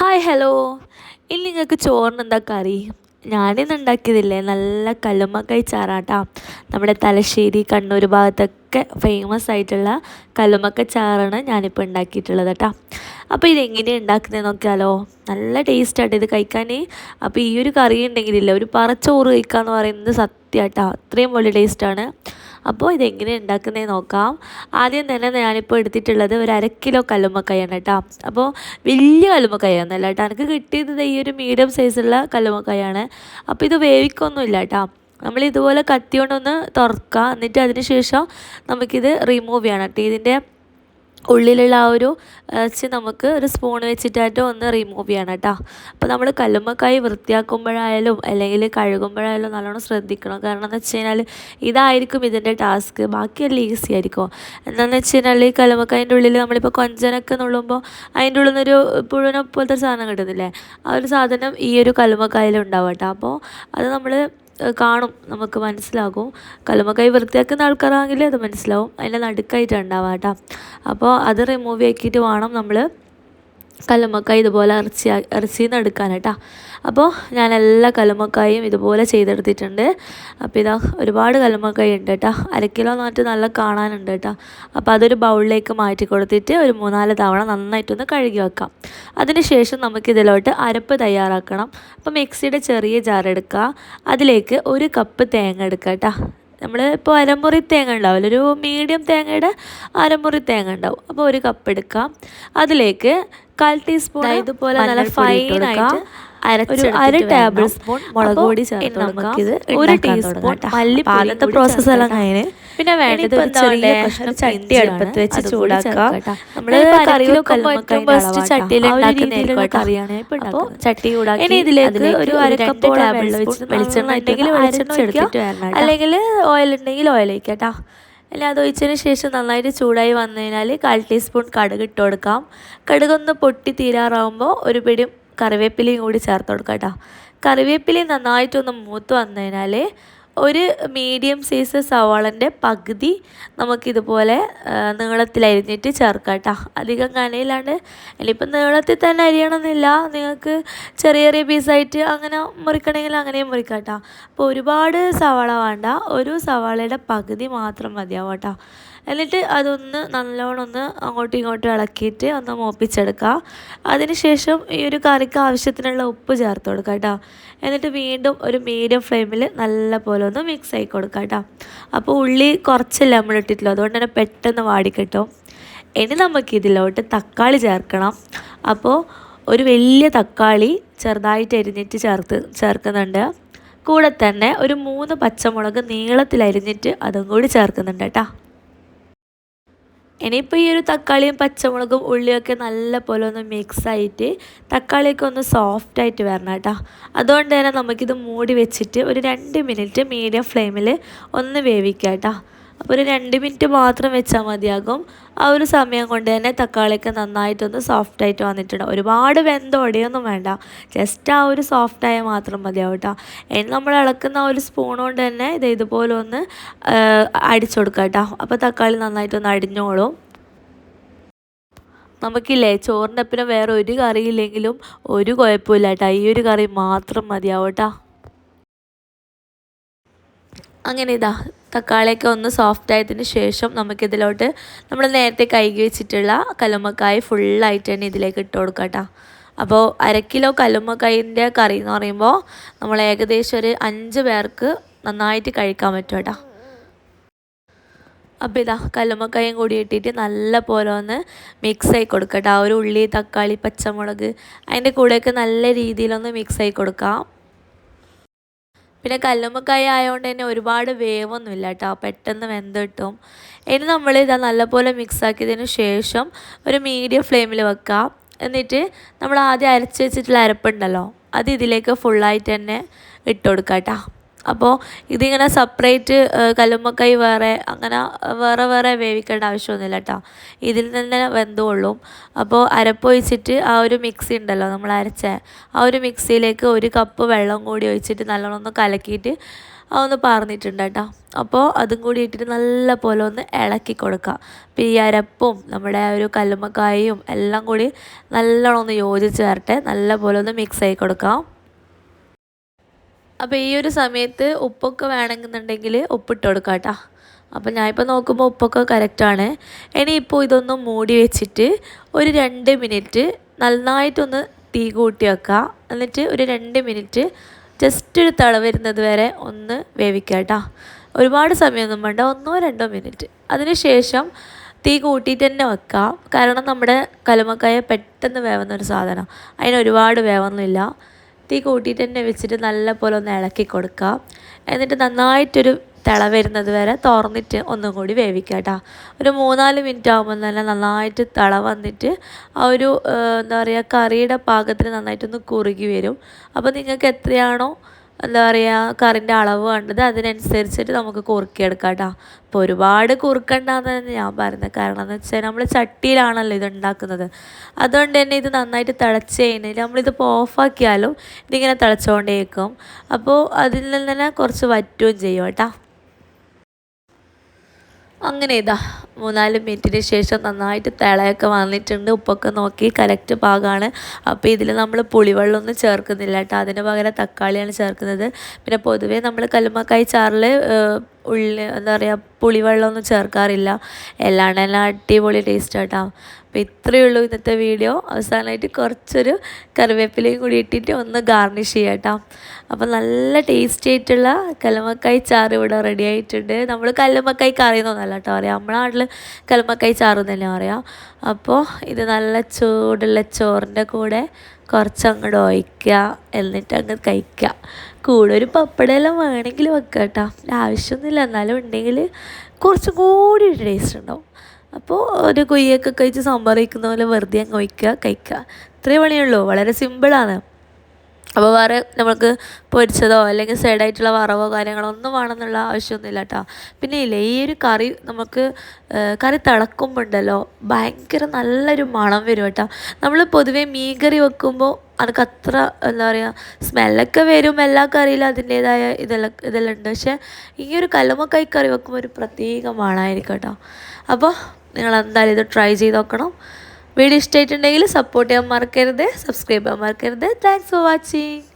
Hi hello ഇനി നിങ്ങൾക്ക് ചോറിന് എന്താ കറി? ഞാനിന്ന് ഉണ്ടാക്കിയതില്ലേ? നല്ല കല്ലുമ്മക്കായ് ചാറാട്ടാ. നമ്മുടെ തലശ്ശേരി കണ്ണൂർ ഭാഗത്തൊക്കെ ഫേമസ് ആയിട്ടുള്ള കല്ലുമ്മക്ക ചാറാണ് ഞാനിപ്പോൾ ഉണ്ടാക്കിയിട്ടുള്ളത് കേട്ടോ അപ്പോൾ ഇതെങ്ങനെയാണ് ഉണ്ടാക്കുന്നത് നോക്കിയാലോ? നല്ല ടേസ്റ്റായിട്ട് ഇത് കഴിക്കാൻ അപ്പോൾ ഈ ഒരു കറി ഉണ്ടെങ്കിലില്ല ഒരു പറച്ചോറ് കഴിക്കുക എന്ന് പറയുന്നത് സത്യമായിട്ടാ അത്രയും വലിയ ടേസ്റ്റാണ് അപ്പോൾ ഇതെങ്ങനെ ഉണ്ടാക്കുന്നതെന്ന് നോക്കാം. ആദ്യം തന്നെ ഞാനിപ്പോൾ എടുത്തിട്ടുള്ളത് ഒരു അര കിലോ കല്ലുമ്മക്കായാണ് കേട്ടോ. അപ്പോൾ വലിയ കല്ലുമ്മക്കായൊന്നുമല്ല കേട്ടോ. എനിക്ക് കിട്ടിയത് ഈ ഒരു മീഡിയം സൈസുള്ള കല്ലുമ്മക്കായാണ്. അപ്പോൾ ഇത് വേവിക്കൊന്നുമില്ല കേട്ടോ. നമ്മൾ ഇതുപോലെ കത്തി കൊണ്ടൊന്ന് തുറക്കുക. എന്നിട്ട് അതിന് ശേഷം നമുക്കിത് റിമൂവ് ചെയ്യണം. കേട്ടോ. ഇതിന്റെ ഉള്ളിലുള്ള ആ ഒരു ഇറച്ചി നമുക്ക് ഒരു സ്പൂൺ വെച്ചിട്ടായിട്ട് ഒന്ന് റിമൂവ് ചെയ്യണം കേട്ടോ. അപ്പോൾ നമ്മൾ കല്ലുമ്മക്കായി വൃത്തിയാക്കുമ്പോഴായാലും അല്ലെങ്കിൽ കഴുകുമ്പോഴായാലും നല്ലോണം ശ്രദ്ധിക്കണം. കാരണം എന്ന് വെച്ച് കഴിഞ്ഞാൽ ഇതായിരിക്കും ഇതിന്റെ ടാസ്ക് ബാക്കിയെല്ലാം ഈസി ആയിരിക്കും. എന്താണെന്ന് വെച്ച് കഴിഞ്ഞാൽ ഈ കല്ലുമ്മക്കായന്റെ ഉള്ളിൽ നമ്മളിപ്പോൾ കൊഞ്ചനൊക്കെ നുള്ളുമ്പോൾ അതിന്റെ ഉള്ളിൽ നിന്നൊരു പുഴുവിനെ പോലത്തെ സാധനം കിട്ടുന്നില്ലേ? ആ ഒരു സാധനം ഈ ഒരു കല്ലുമ്മക്കായിലുണ്ടാവും കേട്ടോ. അപ്പോൾ അത് നമ്മൾ കാണും നമുക്ക് മനസ്സിലാകും. കലമകൈ വൃത്തിയാക്കുന്ന ആൾക്കാരാണെങ്കിൽ അത് മനസ്സിലാവും. അതിന്റെ നടുക്കായിട്ട് ഉണ്ടാവുക കേട്ടോ. അപ്പോൾ അത് റിമൂവ് ആക്കിയിട്ട് വേണം നമ്മൾ കല്ലുമ്മക്കായ് ഇതുപോലെ ഇറച്ചി ഇറച്ചിയിൽ നിന്ന് എടുക്കാൻ അപ്പോൾ ഞാൻ എല്ലാ കല്ലുമ്മക്കായും ഇതുപോലെ ചെയ്തെടുത്തിട്ടുണ്ട്. അപ്പോൾ ഇതാ ഒരുപാട് കല്ലുമ്മക്കായ ഉണ്ട് കേട്ടോ അര കിലോ നാട്ട് നല്ല കാണാനുണ്ട് കേട്ടോ അപ്പോൾ അതൊരു ബൗളിലേക്ക് മാറ്റി കൊടുത്തിട്ട് ഒരു മൂന്നാൽ തവണ നന്നായിട്ടൊന്ന് കഴുകി വെക്കാം. അതിനുശേഷം നമുക്കിതിലോട്ട് അരപ്പ് തയ്യാറാക്കണം. അപ്പോൾ മിക്സിയുടെ ചെറിയ ജാർ എടുക്കുക അതിലേക്ക് ഒരു കപ്പ് തേങ്ങ എടുക്കുക കേട്ടോ നമ്മൾ ഇപ്പോൾ അരമുറി തേങ്ങ ഉണ്ടാവില്ല? ഒരു മീഡിയം തേങ്ങയുടെ അരമുറി തേങ്ങ ഉണ്ടാവും. അപ്പോൾ ഒരു കപ്പ് എടുക്കാം. അതിലേക്ക് കാൽ ടീസ്പൂൺ ഇതുപോലെ നല്ല ഫൈനായിട്ട് ഒരു അര ടേബിൾ സ്പൂൺ മുളക് പൊടി ചേർത്ത് നമുക്കിത് ഒരു ടീസ്പൂൺ മല്ലി പ്രോസസ്സ് എല്ലാം കഴിഞ്ഞ് പിന്നെ വേണ്ടത് ചെറിയ ചട്ടി അടുപ്പത്ത് വെച്ച് ചൂടാക്കുക. നമ്മൾ കറിയൊക്കെ ഫസ്റ്റ് ചട്ടിയിൽ ഉണ്ടാക്കുന്ന കറിയാണ് അപ്പോൾ ചട്ടി ചൂടാക്കി ഇനി ഇതിലേക്ക് ഒരു അര കപ്പ് വെളിച്ചെണ്ണ ഉണ്ടെങ്കിൽ വെളിച്ചെണ്ണ എടുത്തിട്ട് വരണം അല്ലെങ്കിൽ ഓയിൽ ഉണ്ടെങ്കിൽ ഓയിൽ ഒഴിക്കാം അല്ല അത് ഒഴിച്ചതിന് ശേഷം നന്നായിട്ട് ചൂടായി വന്നു കഴിഞ്ഞാൽ കാൽ ടീസ്പൂൺ കടുക് ഇട്ട് കൊടുക്കാം. കടുകൊന്ന് പൊട്ടി തീരാറാവുമ്പോൾ ഒരു പിടി കറിവേപ്പിലയും കൂടി ചേർത്ത് കൊടുക്കാം കേട്ടോ. കറിവേപ്പിലയും നന്നായിട്ടൊന്ന് മൂത്ത് വന്നു കഴിഞ്ഞാൽ ഒരു മീഡിയം സൈസ് സവാളന്റെ പകുതി നമുക്കിതുപോലെ നീളത്തിൽ അരിഞ്ഞിട്ട് ചേർക്കാം കേട്ടോ അധികം കനയില്ലാണ്ട് ഇനിയിപ്പം നീളത്തിൽ തന്നെ അരിയണമെന്നില്ല. നിങ്ങൾക്ക് ചെറിയ ചെറിയ പീസായിട്ട് അങ്ങനെ മുറിക്കണമെങ്കിൽ അങ്ങനെയും മുറിക്കാം കേട്ടോ അപ്പോൾ ഒരുപാട് സവാള വേണ്ട. ഒരു സവാളയുടെ പകുതി മാത്രം മതിയാവും കേട്ടോ എന്നിട്ട് അതൊന്ന് നല്ലോണം ഒന്ന് അങ്ങോട്ടും ഇങ്ങോട്ടും ഇളക്കിയിട്ട് ഒന്ന് മോപ്പിച്ചെടുക്കുക അതിനുശേഷം ഈ ഒരു കറിക്ക് ആവശ്യത്തിനുള്ള ഉപ്പ് ചേർത്ത് കൊടുക്കുക കേട്ടോ. എന്നിട്ട് വീണ്ടും ഒരു മീഡിയം ഫ്ലെയിമിൽ നല്ല പോലെ ഒന്ന് മിക്സ് ആയി കൊടുക്കുക കേട്ടോ. അപ്പോൾ ഉള്ളി കുറച്ചല്ല നമ്മൾ ഇട്ടിട്ടുള്ളൂ. അതുകൊണ്ട് തന്നെ പെട്ടെന്ന് വാടിക്കിട്ടും ഇനി നമുക്ക് ഇതിലോട്ട് തക്കാളി ചേർക്കണം. അപ്പോൾ ഒരു വലിയ തക്കാളി ചെറുതായിട്ട് എരിഞ്ഞിട്ട് ചേർത്ത് ചേർക്കുന്നുണ്ട്. കൂടെ തന്നെ ഒരു മൂന്ന് പച്ചമുളക് നീളത്തിൽ അരിഞ്ഞിട്ട് അതും കൂടി ചേർക്കുന്നുണ്ട് കേട്ടോ. ഇനിയിപ്പോൾ ഈ ഒരു തക്കാളിയും പച്ചമുളകും ഉള്ളിയൊക്കെ നല്ലപോലെ ഒന്ന് മിക്സ് ആയിട്ട് തക്കാളിയൊക്കെ ഒന്ന് സോഫ്റ്റ് ആയിട്ട് വരണം കേട്ടോ അതുകൊണ്ട് തന്നെ നമുക്കിത് മൂടി വെച്ചിട്ട് ഒരു രണ്ട് മിനിറ്റ് മീഡിയം ഫ്ലെയിമിൽ ഒന്ന് വേവിക്കാം കേട്ടോ അപ്പോൾ ഒരു രണ്ട് മിനിറ്റ് മാത്രം വെച്ചാൽ മതിയാകും. ആ ഒരു സമയം കൊണ്ട് തന്നെ തക്കാളിയൊക്കെ നന്നായിട്ടൊന്ന് സോഫ്റ്റായിട്ട് വന്നിട്ടുണ്ട്. ഒരുപാട് വെന്തോടെയൊന്നും വേണ്ട. ജസ്റ്റ് ആ ഒരു സോഫ്റ്റായ മാത്രം മതിയാവും കേട്ടോ. ഇനി നമ്മൾ ഇളക്കുന്ന ഒരു സ്പൂൺ കൊണ്ട് തന്നെ ഇത് ഇതുപോലെ ഒന്ന് അടിച്ചു കൊടുക്കാം കേട്ടോ. അപ്പോൾ തക്കാളി നന്നായിട്ടൊന്ന് അടിഞ്ഞോളും. നമുക്കില്ലേ ചോറിന്റെ ഒപ്പം വേറെ ഒരു കറിയില്ലെങ്കിലും ഒരു കുഴപ്പമില്ല കേട്ടോ. ഈ ഒരു കറി മാത്രം മതിയാവും കേട്ടോ. അങ്ങനെ ഇതാ തക്കാളിയൊക്കെ ഒന്ന് സോഫ്റ്റ് ആയതിന് ശേഷം നമുക്കിതിലോട്ട് നമ്മൾ നേരത്തെ കൈകി വെച്ചിട്ടുള്ള കലുമക്കായ് ഫുള്ളായിട്ട് തന്നെ ഇതിലേക്ക് ഇട്ട് കൊടുക്കാം കേട്ടോ. അപ്പോൾ അര കിലോ കല്ലുമ്മക്കായിന്റെ കറി എന്ന് പറയുമ്പോൾ നമ്മൾ ഏകദേശം ഒരു അഞ്ച് പേർക്ക് നന്നായിട്ട് കഴിക്കാൻ പറ്റും കേട്ടോ. അപ്പോൾ ഇതാ കല്ലുമ്മക്കായും കൂടി ഇട്ടിട്ട് നല്ല പോലെ ഒന്ന് മിക്സ് ആയി കൊടുക്കട്ടെ ആ ഒരു ഉള്ളി തക്കാളി പച്ചമുളക് അതിന്റെ കൂടെയൊക്കെ നല്ല രീതിയിലൊന്ന് മിക്സ് ആയി കൊടുക്കാം. പിന്നെ കല്ലുമ്മക്കായ ആയതുകൊണ്ട് തന്നെ ഒരുപാട് വേവൊന്നുമില്ല കേട്ടോ പെട്ടെന്ന് വെന്ത് കിട്ടും ഇനി നമ്മൾ ഇതാ നല്ലപോലെ മിക്സ് ആക്കിയതിന് ശേഷം ഒരു മീഡിയം ഫ്ലെയിമിൽ വെക്കുക എന്നിട്ട് നമ്മൾ ആദ്യം അരച്ച് വെച്ചിട്ടുള്ള അരപ്പുണ്ടല്ലോ അത് ഇതിലേക്ക് ഫുള്ളായിട്ട് തന്നെ ഇട്ട് കൊടുക്കാം കേട്ടോ അപ്പോൾ ഇതിങ്ങനെ സെപ്പറേറ്റ് കല്ലുമ്മക്കായി വേറെ അങ്ങനെ വേറെ വേറെ വേവിക്കേണ്ട ആവശ്യമൊന്നുമില്ല കേട്ടോ ഇതിൽ തന്നെ വെന്തുകൊള്ളും. അപ്പോൾ അരപ്പൊഴിച്ചിട്ട് ആ ഒരു മിക്സി ഉണ്ടല്ലോ നമ്മൾ അരച്ച ആ ഒരു മിക്സിയിലേക്ക് ഒരു കപ്പ് വെള്ളം കൂടി ഒഴിച്ചിട്ട് നല്ലോണം ഒന്ന് കലക്കിയിട്ട് അതൊന്ന് പറഞ്ഞിട്ടുണ്ട് കേട്ടോ അപ്പോൾ അതും കൂടി ഇട്ടിട്ട് നല്ല പോലെ ഒന്ന് ഇളക്കി കൊടുക്കുക അപ്പോൾ ഈ അരപ്പും നമ്മുടെ ഒരു കല്ലുമ്മക്കായും എല്ലാം കൂടി നല്ലോണം ഒന്ന് യോജിച്ച് വരട്ടെ. നല്ല പോലെ ഒന്ന് മിക്സ് ആയി കൊടുക്കാം. അപ്പോൾ ഈ ഒരു സമയത്ത് ഉപ്പൊക്കെ വേണമെന്നുണ്ടെങ്കിൽ ഉപ്പിട്ട് കൊടുക്കാം കേട്ടോ. അപ്പോൾ ഞാനിപ്പോൾ നോക്കുമ്പോൾ ഉപ്പൊക്കെ കറക്റ്റാണ് ഇനിയിപ്പോൾ ഇതൊന്ന് മൂടി വെച്ചിട്ട് ഒരു രണ്ട് മിനിറ്റ് നന്നായിട്ടൊന്ന് തീ കൂട്ടി വെക്കുക എന്നിട്ട് ഒരു രണ്ട് മിനിറ്റ് ജസ്റ്റ് ഒരു തള വരുന്നത് വരെ ഒന്ന് വേവിക്കുക കേട്ടോ. ഒരുപാട് സമയമൊന്നും വേണ്ട ഒന്നോ രണ്ടോ മിനിറ്റ്. അതിനുശേഷം തീ കൂട്ടിയിട്ട് തന്നെ വെക്കാം. കാരണം നമ്മുടെ കലുമക്കായ പെട്ടെന്ന് വേവുന്ന ഒരു സാധനം. അതിന് ഒരുപാട് വേവൊന്നുമില്ല. തീ കൂട്ടിയിട്ട് തന്നെ വെച്ചിട്ട് നല്ലപോലെ ഒന്ന് ഇളക്കി കൊടുക്കുക. എന്നിട്ട് നന്നായിട്ടൊരു തിള വരുന്നത് വരെ തുറന്നിട്ട് ഒന്നും കൂടി വേവിക്കുക കേട്ടോ. ഒരു മൂന്നാൽ മിനിറ്റ് ആകുമ്പോൾ തന്നെ നന്നായിട്ട് തിള വന്നിട്ട് ആ ഒരു എന്താ പറയുക കറിയുടെ പാകത്തിന് നന്നായിട്ടൊന്ന് കുറുകി വരും. അപ്പോൾ നിങ്ങൾക്ക് എത്രയാണോ എന്താ പറയുക കറിന്റെ അളവ് വേണ്ടത് അതിനനുസരിച്ചിട്ട് നമുക്ക് കുറുക്കിയെടുക്കാം കേട്ടോ അപ്പോൾ ഒരുപാട് കുറുക്കണ്ടെന്ന് ഞാൻ പറയുന്നത് കാരണം എന്ന് വെച്ചാൽ നമ്മൾ ചട്ടിയിലാണല്ലോ ഇത് ഉണ്ടാക്കുന്നത്. അതുകൊണ്ട് തന്നെ ഇത് നന്നായിട്ട് തിളച്ച് കഴിഞ്ഞാൽ നമ്മളിതിപ്പോൾ ഓഫാക്കിയാലും ഇതിങ്ങനെ തിളച്ചുകൊണ്ടേക്കും അപ്പോൾ അതിൽ നിന്ന് തന്നെ കുറച്ച് വറ്റുകയും ചെയ്യും കേട്ടോ അങ്ങനെ ഇതാ. മൂന്നാൽ മിനിറ്റിന് ശേഷം നന്നായിട്ട് തിളയൊക്കെ വന്നിട്ടുണ്ട്. ഉപ്പൊക്കെ നോക്കി കറക്റ്റ് പാകമാണ് അപ്പോൾ ഇതിൽ നമ്മൾ പുളിവെള്ളമൊന്നും ചേർക്കുന്നില്ല കേട്ടോ. അതിന് പകരം തക്കാളിയാണ് ചേർക്കുന്നത്. പിന്നെ പൊതുവേ നമ്മൾ കല്ലുമ്മക്കായി ചാറിൽ ഉള്ളി എന്താ പറയുക പുളിവെള്ളമൊന്നും ചേർക്കാറില്ല. എല്ലാം എല്ലാം അടിപൊളി ടേസ്റ്റ് കേട്ടോ അപ്പോൾ ഇത്രയേ ഉള്ളൂ ഇന്നത്തെ വീഡിയോ അവസാനമായിട്ട് കുറച്ചൊരു കറിവേപ്പിലയും കൂടി ഇട്ടിട്ട് ഒന്ന് ഗാർണിഷ് ചെയ്യാം കേട്ടോ അപ്പോൾ നല്ല ടേസ്റ്റി ആയിട്ടുള്ള കല്ലുമ്മക്കായി ചാറ് ഇവിടെ റെഡി ആയിട്ടുണ്ട്. നമ്മൾ കല്ലുമ്മക്കായി കറി എന്നൊന്നല്ല കേട്ടോ പറയാം നമ്മുടെ നാട്ടിൽ കല്ലുമ്മക്കായി ചാറ് തന്നെ പറയാം? അപ്പോൾ ഇത് നല്ല ചൂടുള്ള ചോറിന്റെ കൂടെ കുറച്ച് അങ്ങോട്ട് ഒഴിക്കുക എന്നിട്ട് അങ്ങ് കഴിക്കുക കൂടെ ഒരു പപ്പടമെല്ലാം വേണമെങ്കിൽ വെക്കുക കേട്ടോ. ആവശ്യമൊന്നുമില്ല. എന്നാലും ഉണ്ടെങ്കിൽ കുറച്ചും കൂടി ടേസ്റ്റ് ഉണ്ടാവും. അപ്പോൾ ഒരു കുയ്യൊക്കെ കഴിച്ച് സാമ്പാർ വയ്ക്കുന്ന പോലെ വെറുതെ അങ്ങ് ഒഴിക്കുക കഴിക്കുക ഇത്രയേ പണിയുള്ളൂ. വളരെ സിമ്പിളാണ് അപ്പോൾ വേറെ നമുക്ക് പൊരിച്ചതോ അല്ലെങ്കിൽ സൈഡായിട്ടുള്ള വറവോ കാര്യങ്ങളോ ഒന്നും വേണമെന്നുള്ള ആവശ്യമൊന്നുമില്ല കേട്ടോ പിന്നെ ഇല്ലേ ഈ ഒരു കറി നമുക്ക് കറി തിളക്കുമ്പോൾ ഉണ്ടല്ലോ ഭയങ്കര നല്ലൊരു മണം വരും കേട്ടോ. നമ്മൾ പൊതുവേ മീൻ കറി വെക്കുമ്പോൾ അനക്ക് അത്ര എന്താ പറയുക സ്മെല്ലൊക്കെ വരും എല്ലാ കറിയിലും അതിന്റേതായ ഇതെല്ലാം ഇതെല്ലാം ഉണ്ട് പക്ഷേ ഈ ഒരു കല്ലുമ്മക്കായി കറി വെക്കുമ്പോൾ ഒരു പ്രത്യേക മണമായിരിക്കും കേട്ടോ. അപ്പോൾ നിങ്ങൾ എന്തായാലും ഇത് ട്രൈ ചെയ്ത് നോക്കണം. വീഡിയോ ഇഷ്ടമായിട്ടുണ്ടെങ്കിൽ സപ്പോർട്ട് ചെയ്യാൻ മറക്കരുത് സബ്സ്ക്രൈബ് ചെയ്യാൻ മറക്കരുത്. Thanks for watching